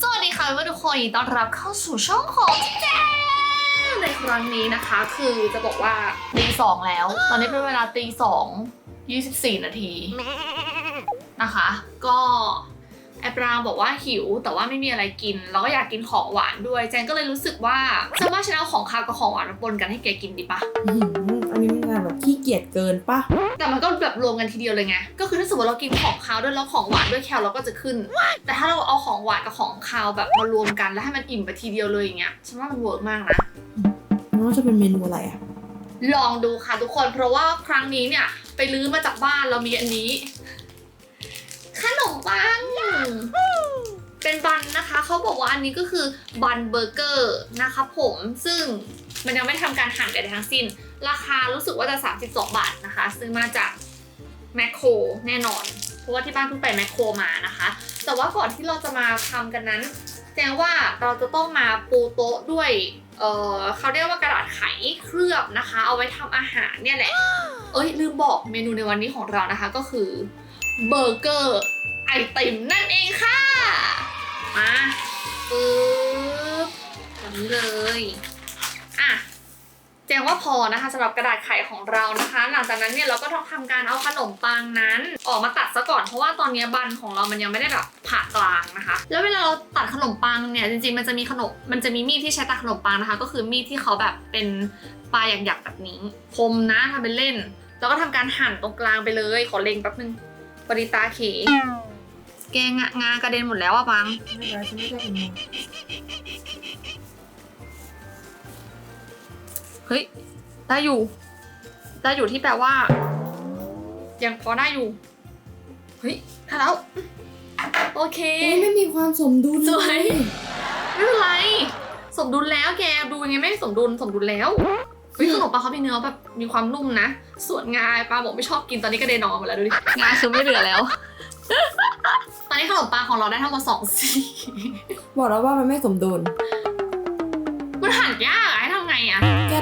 สวัสดีค่ะเพื่อนๆทุกคนยินดีต้อนรับเข้าสู่ช่องของแจ๊ในครั้งนี้นะคะ คือจะบอกว่าตีสองแล้ว ตอนนี้เป็นเวลาตีสองยี่สิบสี่นาทีนะคะ ก็แอปรางบอกว่าหิว แต่ว่าไม่มีอะไรกินแล้วก็อยากกินของหวานด้วย แจงก็เลยรู้สึกว่าจะว่าฉันเอาของคาวกับของหวานมาปนกันให้แกกินดีปะอื้อหืออันนี้ มันแบบขี้เกียจเกินปะแต่มันก็แบบรวมกันทีเดียวเลยไง ก็คือถ้าสมมติเรากินของคาวด้วยแล้วของหวานด้วยแคลเราก็จะขึ้น แต่ถ้าเราเอาของหวานกับของคาวแบบมารวมกันแล้วให้มันอิ่มไปทีเดียวเลยอย่างเงี้ยฉันว่ามันเวิร์กมากนะมันว่าจะเป็นเมนูอะไรอะลองดูค่ะทุกคน เพราะว่าครั้งนี้เนี่ย ไปลื้อมาจากบ้านเรามีอันนี้ ขนมปังเป็นบันนะคะเขาบอกว่าอันนี้ก็คือบันเบอร์เกอร์นะคะผมซึ่งมันยังไม่ได้ทำการหั่นใดๆทั้งสิ้น ราคารู้สึกว่าจะ 32 บาทนะคะ ซื้อมาจากแมคโครแน่นอน เพราะว่าที่บ้านเพิ่งไปแมคโครมานะคะ แต่ว่าก่อนที่เราจะมาทำกันนั้นแจ้งว่าเราจะต้องมาปูโต๊ะด้วยเออเขาเรียกว่ากระดาษไขเคลือบนะคะ เอาไว้ทำอาหารเนี่ยแหละ เอ้ยลืมบอกเมนูในวันนี้ของเรานะคะก็คือเบอร์เกอร์ไอติมนั่นเองค่ะ มาปึ๊บแบบนี้เลย งว่าพอนะคะสำหรับกระดาษไขของเรานะคะ หลังจากนั้นเนี่ยเราก็ต้องทำการเอาขนมปังนั้น ออกมาตัดซะก่อนเพราะว่าตอนนี้บันของเรามันยังไม่ได้แบบผ่ากลางนะคะ แล้วเวลาเราตัดขนมปังเนี่ยจริงๆมันจะมีขนมมันจะมีมีดที่ใช้ตัดขนมปังนะคะ ก็คือมีดที่เขาแบบเป็นปลายหยักๆแบบนี้คมนะทำเป็นเล่น แล้วก็ทำการหั่นตรงกลางไปเลยขอเล็งแป๊บนึงปริตาเขแกงงากระเด็นหมดแล้วอะปังไม่เป็นไรฉันไม่ใช่คน เฮ้ย ได้อยู่ ได้อยู่ที่แปลว่า ยังพอได้อยู่ เฮ้ยได้แล้ว โอเค โอ้ยไม่มีความสมดุลสวย เลยไม่เป็นไร สมดุลแล้วแก ดูยังไงไม่สมดุล สมดุลแล้วเฮ้ยขนมปังเขามีเนื้อแบบมีความนุ่มนะ ส่วนงาปลาบอกไม่ชอบกิน ตอนนี้ก็เดนออกหมดแล้วดูดิ งาคือไม่เหลือแล้ว ตอนนี้ขนมปังของเราได้ทั้งหมดสองสี บอกแล้วว่ามันไม่สมดุล มันหั่นยากอะ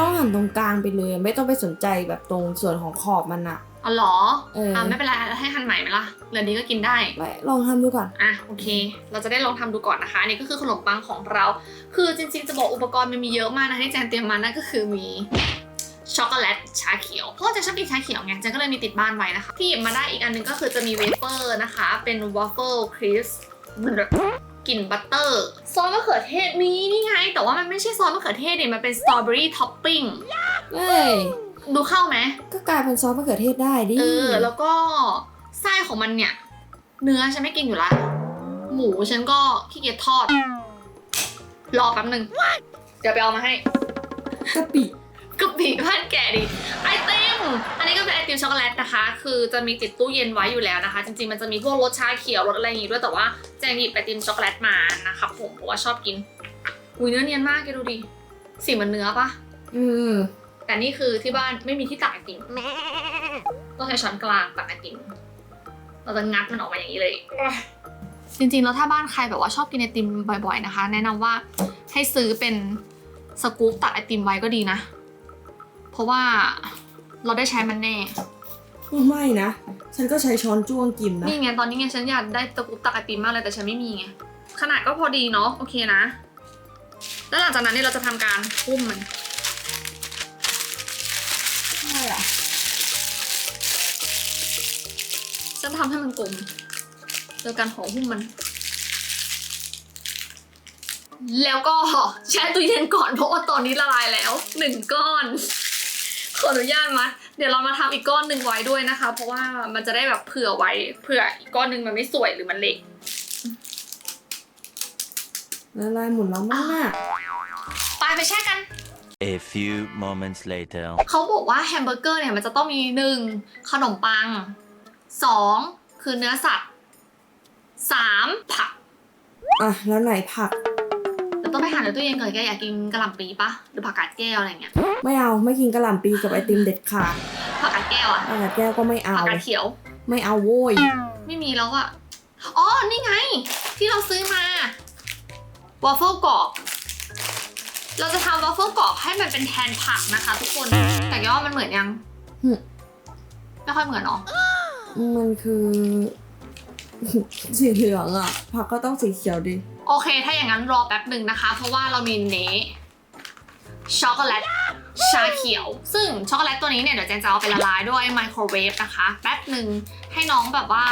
ต้องหั่นตรงกลางไปเลย ไม่ต้องไปสนใจแบบตรงส่วนของขอบมันอะอ๋อเหรอเอออ่อะไม่เป็นไรให้หั่นใหม่ไหมล่ะเหลือนี้ก็กินได้ไปลองทำดูก่อน อะโอเค เราจะได้ลองทำดูก่อนนะคะอันนี้ก็คือขนมปังของเรา คือจริงๆจะบอกอุปกรณ์มันมีเยอะมากนะที่แจนเตรียมมานั่นก็คือมีช็อกโกแลตชาเขียวเพราะว่าแจนชอบกินชาเขียวไงแจนก็เลยมีติดบ้านไว้นะคะที่หยิบมาได้อีกอันหนึงก็คือจะมีเวเฟอร์นะคะ เป็นวอฟเฟิลคริส กลิ่นบัตเตอร์ซอสมะเขือเทศมีนี่ไง แต่ว่ามันไม่ใช่ซอสมะเขือเทศเนี่ยมันเป็นสตรอเบอรี่ท็อปปิ้งเอ้ย ดูเข้าไหม ก็กลายเป็นซอสมะเขือเทศได้ดิเออ แล้วก็ไส้ของมันเนี่ย เนื้อฉันไม่กินอยู่ละ หมูฉันก็ขี้เกียจทอด รอแป๊บหนึ่งเดี๋ยวไปเอามาให้กะปิกะปิบ้านแกดิไอติม อันนี้ก็เป็นไอติมช็อกโกแลตนะคะ คือจะมีติดตู้เย็นไว้อยู่แล้วนะคะ จริงๆมันจะมีพวกรสชาเขียวรสอะไรอย่างงี้ด้วยแต่ว่าแจงหยิบไอติมช็อกโกแลตมานะคะผมเพราะว่าชอบกินอุ้ยเนื้อเนียนมากแกดูดิสีเหมันเนื้อปะอืมแต่นี่คือที่บ้านไม่มีที่ตักไอติมต้องใช้ช้อนกลางตักไอติมเราจะงัดมันออกมาอย่างนี้เลย จริงๆแล้วถ้าบ้านใครแบบว่าชอบกินไอติมบ่อย ๆนะคะ แนะนำว่าให้ซื้อเป็นสกู๊ปตักไอติมไว้ก็ดีนะ เพราะว่า เราได้ใช้มันแน่ ก็ไม่นะ ฉันก็ใช้ช้อนจ้วงกินนะ นี่ไงตอนนี้ไงฉันอยากได้สกู๊ปตักไอติมมากเลยแต่ฉันไม่มีไง ขนาดก็พอดีเนาะโอเคนะ แล้วหลังจากนั้นเนี่ยเราจะทำการหุ้มมันใช่อะฉันทำให้มันกลมโดยการห่อหุ้มมัน แล้วก็แช่ตู้เย็นก่อนเพราะว่าตอนนี้ละลายแล้วหนึ่งก้อน ขออนุญาตมัดเดี๋ยวเรามาทำอีกก้อนหนึ่งไว้ด้วยนะคะ เพราะว่ามันจะได้แบบเผื่อไว้เผื่ออีกก้อนหนึ่งมันไม่สวยหรือมันเละละลายหมุนแล้วมากไปไปแช่กัน A few moments later. เขาบอกว่าแฮมเบอร์เกอร์เนี่ยมันจะต้องมีหนึ่งขนมปังสองคือเนื้อสัตว์สามผัก อะ แล้วไหนผักแต่ต้องไป หั่นในตู้เย็นก่อนแกอยากกินกระหล่ำปีปะหรือผักกาดแก้วอะไรเงี้ยไม่เอาไม่กินกระหล่ำปีกับไอติมเด็ดขาดผักกาดแก้วอะอาแก้วก็ไม่เอาผักกาดเขียว ไม่เอาโว้ยไม่มีแล้วอะอ๋อนี่ไง ที่เราซื้อมาวอฟเฟิลกรอบเราจะทำวอฟเฟิลกรอบให้มันเป็นแทนผักนะคะ ทุกคนแต่แกว่ามันเหมือนยังหึไม่ค่อยเหมือนเนาะมันคือ สีเหลืองอะ ผักก็ต้องสีเขียวดิ โอเค ถ้าอย่างนั้นรอแป๊บหนึ่งนะคะ เพราะว่าเรามีเนช็อกโกแลตชาเขียว ซึ่งช็อกโกแลตตัวนี้เนี่ยเดี๋ยวเจนจะเอาไปละลายด้วยไมโครเวฟนะคะ แป๊บหนึ่งให้น้องแบบว่า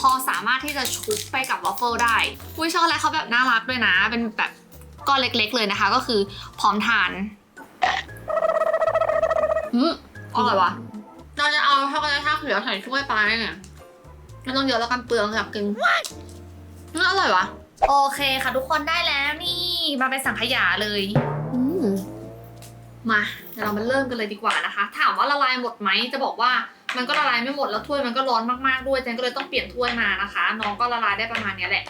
พอสามารถที่จะชุบไปกับวอฟเฟิลได้อุ้ยช็อกโกแลตเขาแบบน่ารักด้วยนะ เป็นแบบก้อนเล็กๆเลยนะคะ ก็คือพร้อมทานอืมอร่อยวะเราจะเอาช็อกโกแลตชาเขียวใส่ถ้วยไปเนี่ย ไม่ต้องเยอะแล้วกันเปลืองอยากกินอืมอร่อยวะโอเคค่ะทุกคนได้แล้วนี่มาเป็นสังขยาเลย อืมมาเดี๋ยวเรามาเริ่มกันเลยดีกว่านะคะ ถามว่าละลายหมดไหมจะบอกว่ามันก็ละลายไม่หมดแล้วถ้วยมันก็ร้อนมากๆด้วยเจนก็เลยต้องเปลี่ยนถ้วยมานะคะ น้องก็ละลายได้ประมาณเนี้ยแหละ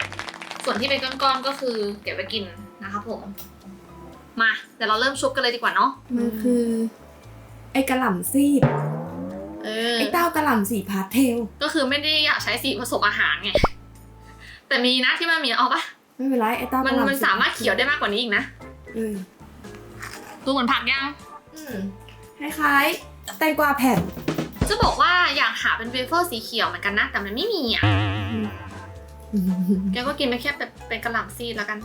ส่วนที่เป็นก้อนๆก็คือเก็บไว้กินนะคะผม มาเดี๋ยวเราเริ่มชุบกันเลยดีกว่าเนาะมันคือ ไอ้กระหล่ำซีดเออ ไอ้เต้ากระหล่ำสีพาสเทล ก็คือไม่ได้อยากใช้สีผสมอาหารไง แต่มีนะที่มันมีเอาปะไม่เป็นไรไอ้เต้ากมันระหล่ำมันสามารถเขียวได้มากกว่านี้อีกนะเออดูเหมือนผักยังอืมคล้ายๆแตงกวาแผ่นจะบอกว่าอยากหาเป็นเวเฟอร์สีเขียวเหมือนกันนะ แต่มันไม่มีอะแกก็กินไปแค่แบบเป็นกระหล่ำซีดแล้วกัน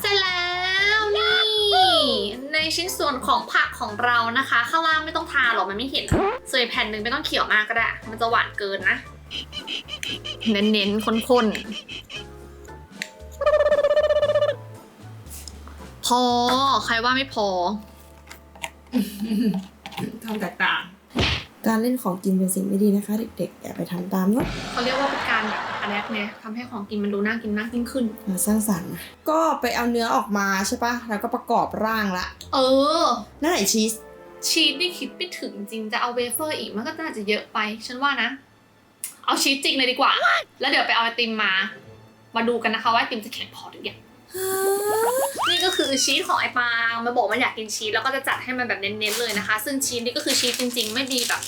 เสร็จแล้วนี่ ในชิ้นส่วนของผักของเรานะคะ ข้างล่างไม่ต้องทาหรอกมันไม่เห็นส่วนอีกแผ่นหนึ่งไม่ต้องเขียวมากก็ได้ มันจะหวานเกินนะ เน้นๆข้นๆพอใครว่าไม่พอ ทำแตกต่าง การเล่นของกินเป็นสิ่งไม่ดีนะคะ เด็กๆอย่าไปทำตามเนาะเขาเรียกว่าเป็นการแบบอะ แดปเนี่ยทำให้ของกินมันดูน่ากินมากยิ่งขึ้นมาสร้างสรรค์นะก็ไปเอาเนื้อออกมาใช่ปะแล้วก็ประกอบร่างละ เออ นั่นไหนชีส ชีสนี่คิดไม่ถึงจริงจะเอาเวเฟอร์อีกมันก็น่าจะเยอะไป ฉันว่านะ เอาชีสจริงเลยดีกว่า แล้วเดี๋ยวไปเอาไอติมมา มาดูกันนะคะว่าไอติมจะแข็งพอหรือยังนี่ก็คือชีสของไอปางมันบอกมันอยากกินชีสแล้วก็จะจัดให้มันแบบเน้นๆเลยนะคะ ซึ่งชีสนี่ก็คือชีสจริง ๆ ไม่ดีแบบ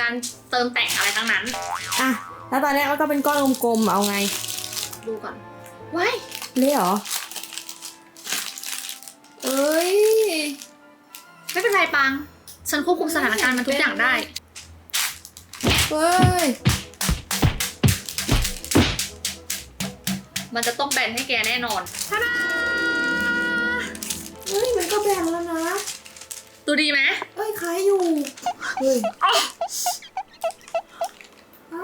การเติมแต่งอะไรทั้งนั้น อะ แล้วตอนแรกก็เป็นก้อนกลมๆเอาไงดูก่อนว้ายเละเหรอ เอ้ย ไม่เป็นไรปางฉันควบคุมสถานการณ์มันทุกอย่างได้ เฮ้ย มันจะต้องแบนให้แกแน่นอนทาดาเฮ้ย มันก็แบ่งแล้วนะ ดูดีไหมเอ้ยคล้ายอยู่ เฮ้ย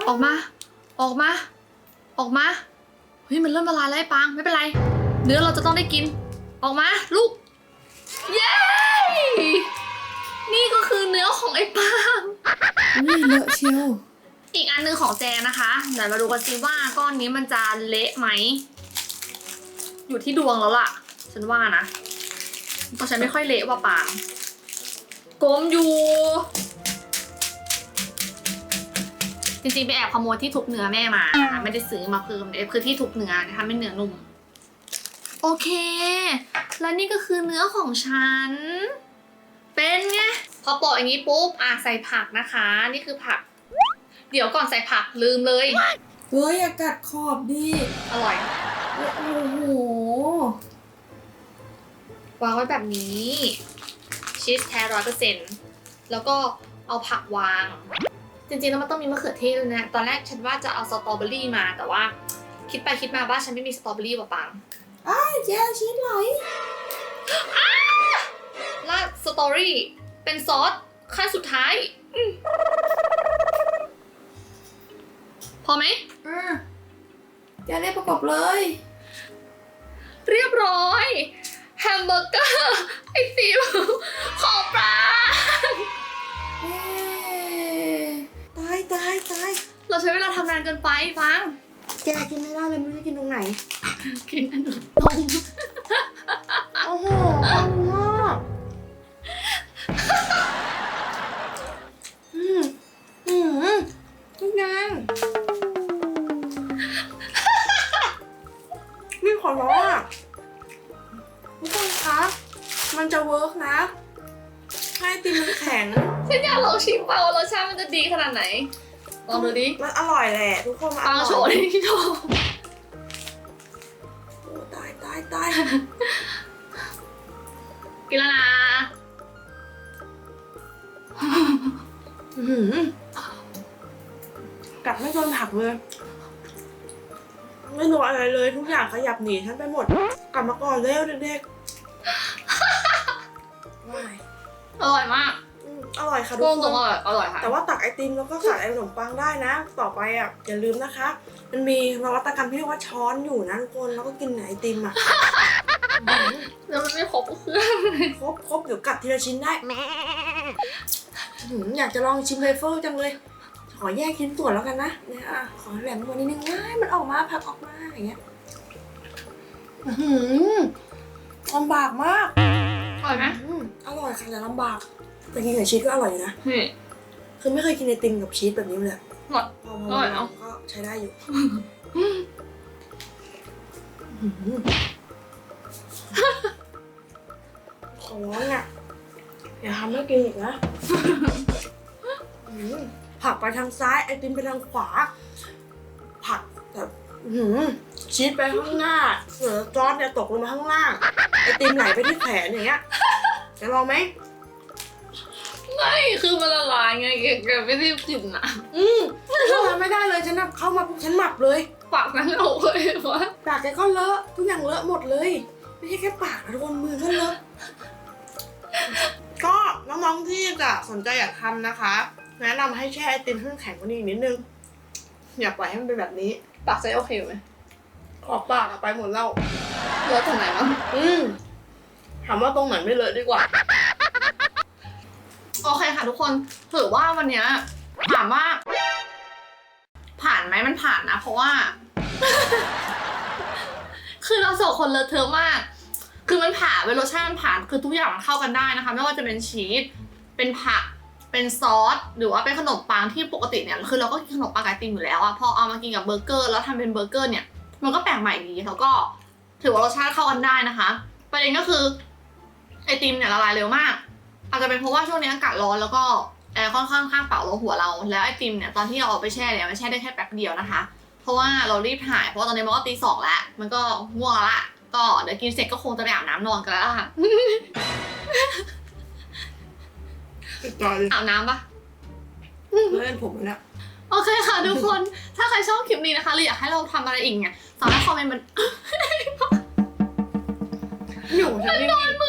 ออกมา ออกมา ออกมา เฮ้ย มันเริ่มละลายแล้วไอ้ปัง ไม่เป็นไร เนื้อเราจะต้องได้กิน ออกมา ลูก เย้ นี่ก็คือเนื้อของไอ้ปังนี่เลอะเชียวอีกอันหนึงของแจนะคะเดี๋ยวมาดูกันสิว่าก้อนนี้มันจะเละไหม อยู่ที่ดวงแล้วล่ะ ฉันว่านะเพราะฉันไม่ค่อยเละว่าปางกลมอยู่ จริงๆไปแอบขโมยที่ทุบเนื้อแม่มานะคะไม่ได้ซื้อมาเพิ่มเอฟคือที่ทุบเนื้อนะคะไม่เนื้อนุ่ม โอเค และนี่ก็คือเนื้อของฉัน เป็นไงพอโปะอย่างนี้ปุ๊บอะใส่ผักนะคะ นี่คือผัก เดี๋ยวก่อนใส่ผักลืมเลย เฮ้ยอย่ากัดขอบดิอร่อยโอ้โหวางไว้แบบนี้ชีสแท้ร้อยเปอร์เซ็นต์แล้วก็เอาผักวาง จริงๆแล้วมันต้องมีมะเขือเทศด้วยนะ ตอนแรกฉันว่าจะเอาสตรอเบอรี่มา แต่ว่า คิดไปคิดมาว่าฉันไม่มีสตรอเบอรี่ว่ะปังอ้ายแย่ชีสไหลราดสตอรี่เป็นซอสขั้นสุดท้ายอืมพอไหมอะอย่าได้ประกอบเลย เรียบร้อย แฮมเบอร์เกอร์ ไอติมของ ใช้เวลาทำนานเกินไปฟังแกกินไม่ได้เลยไม่รู้จะกินตรงไหน กินขนมต้มโอ้โห ลองดูดิมันอร่อยแหละทุกคนมันอปังร่อยโชว์ดิโชว์โอ้ตายตายตายกินแล้วนะอื้อหือกัดไม่โดนผักเลย ไม่รู้อะไรเลยทุกอย่างขยับหนีฉันไปหมด กลับมาก่อนเร็วเด็กๆว้ายอร่อยมาก อืมอร่อยค่ะทุตกรงคตรงนอร่อยอร่อยค่ะ แต่ว่าตักไอติมแล้วก็ขาดไอขนมปังได้นะ ต่อไปอะอย่าลืมนะคะ มันมีนวัตกรรมที่เรียกว่าช้อนอยู่นะทุกคนแล้วก็กินไอติมอะอืมแล้วมันไม่ครบก็คือครบครบเดี๋ยวกัดทีละชิ้นได้อืมอยากจะลองชิมเวเฟอร์จังเลย ขอแยกชิ้นส่วนแล้วกันนะเนี่ยอะขอแหลมตัวนิดนึงง่ายมันออกมาผักออกมาอย่างเงี้ยอื้อหือลำบากมาก อร่อยไหมอืมอร่อยค่ะแต่ลำบาก แต่กินกับชีสก็อร่อยอยู่นะนี่ คือไม่เคยกินไอติมกับชีสแบบนี้เลยอะอร่อยพออร่อยเนอะ ก็ใช้ได้อยู่ขอร้องอะ อย่าทำให้กินอีกนะอืมผักไปทางซ้ายไอติมไปทางขวา ผักแบบอื้อหือชีสไปข้างหน้าเหลือซอสเนี่ยตกลงมาข้างล่าง ไอติมไหลไปที่แขนอย่างเงี้ยจะลองไหม ไม่คือมันละลายไงแกแกไม่ได้กินนะอืมทำไม่ได้เลยฉันน่ะเข้ามาปุ๊บฉันหมับเลย ปากนั้นเอาเลยวะปากแกก็เลอะทุกอย่างเลอะหมดเลย ไม่ใช่แค่ปากนะทุกคนมือก็เลอะก็น้องๆที่จะสนใจอยากทำนะคะแนะนำให้แช่ไอติมให้มันแข็งกว่านี้อีกนิดนึง อย่าปล่อยให้มันเป็นแบบนี้ปากใช้โอเคไหมขอบปากอะไปหมดแล้วเลือตรงไหนบ้างอืมถามว่าตรงไหนไม่เลอะดีกว่า โอเคค่ะทุกคนถือว่าวันเนี้ยถามว่า ผ่านไหมมันผ่านนะ เพราะว่า คือเราสองคนเลอะเทอะมาก คือมันผ่านเวลรสชาติมันผ่าน คือทุกอย่างมันเข้ากันได้นะคะ ไม่ว่าจะเป็นชีสเป็นผักเป็นซอสหรือว่าเป็นขนมปังที่ปกติเนี่ยคือเราก็กินขนมปังไอติมอยู่แล้วอะพอเอามากินกับเบอร์เกอร์แล้วทำเป็นเบอร์เกอร์เนี่ย มันก็แปลกใหม่ดีแล้วก็ ถือว่ารสชาติเข้ากันได้นะคะ ประเด็นก็คือไอติมเนี่ยละลายเร็วมาก อาจจะเป็นเพราะว่าช่วงนี้อากาศร้อนแล้วก็แอร์ค่อนข้างข้างเป่าลงหัวเรา แล้วไอติมเนี่ยตอนที่เราเอาไปแช่เนี่ยมันแช่ได้แค่แป๊บเดียวนะคะ เพราะว่าเรารีบถ่ายเพราะว่าตอนนี้มันก็ตีสองแล้วมันก็ง่วงแล้วล่ะก็เดี๋ยวกินเสร็จก็คงจะไปอาบน้ำนอนกันแล้วล่ะค่ะติดจอเลยอาบน้ำปะเล่นผมแล้วโอเคค่ะทุกคนถ้าใครชอบคลิปนี้นะคะหรืออยากให้เราทำอะไรอีกเนี่ยสามารถคอมเมนต์มันหนูฉันนิ่งมือมันล่ะๆ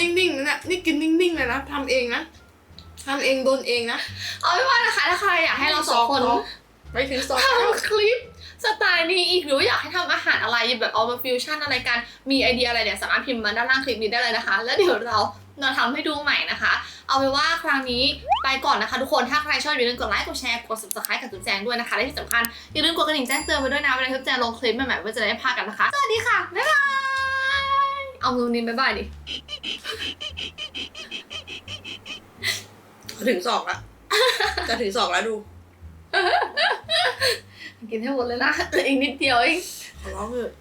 นิ่งๆนะเนี่ยนี่กินนิ่งๆเลยนะทำเองนะทำเองโดนเองนะ เอาเป็นว่านะคะถ้าใครอยากให้เราสองคนไปถึงสองทำคลิปสไตล์นี้อีกหรือว่าอยากให้ทำอาหารอะไรแบบเอามาฟิวชั่นอะไรกันมีไอเดียอะไรเนี่ยสามารถพิมพ์มาด้านล่างคลิปนี้ได้เลยนะคะ แล้วเดี๋ยวเรามาทำให้ดูใหม่นะคะ เอาเป็นว่าครั้งนี้ไปก่อนนะคะทุกคน ถ้าใครชอบอย่าลืมกดไลค์ กดแชร์ กด subscribe กับจุ๊บแจงด้วยนะคะ และที่สำคัญอย่าลืมกดกระดิ่งแจ้งเตือนไปด้วยนะ เวลาที่จุ๊บแจงลงคลิปใหม่ๆเพื่อจะได้ไม่พลาดกันนะคะ สวัสดีค่ะ บ๊ายบาย เอามือนี้บ๊ายบายดิ ถึงสองละ จะถึงสองแล้วดู กินให้หมดเลยนะเหลืออีกนิดเดียวเอง ขอร้องเถอะ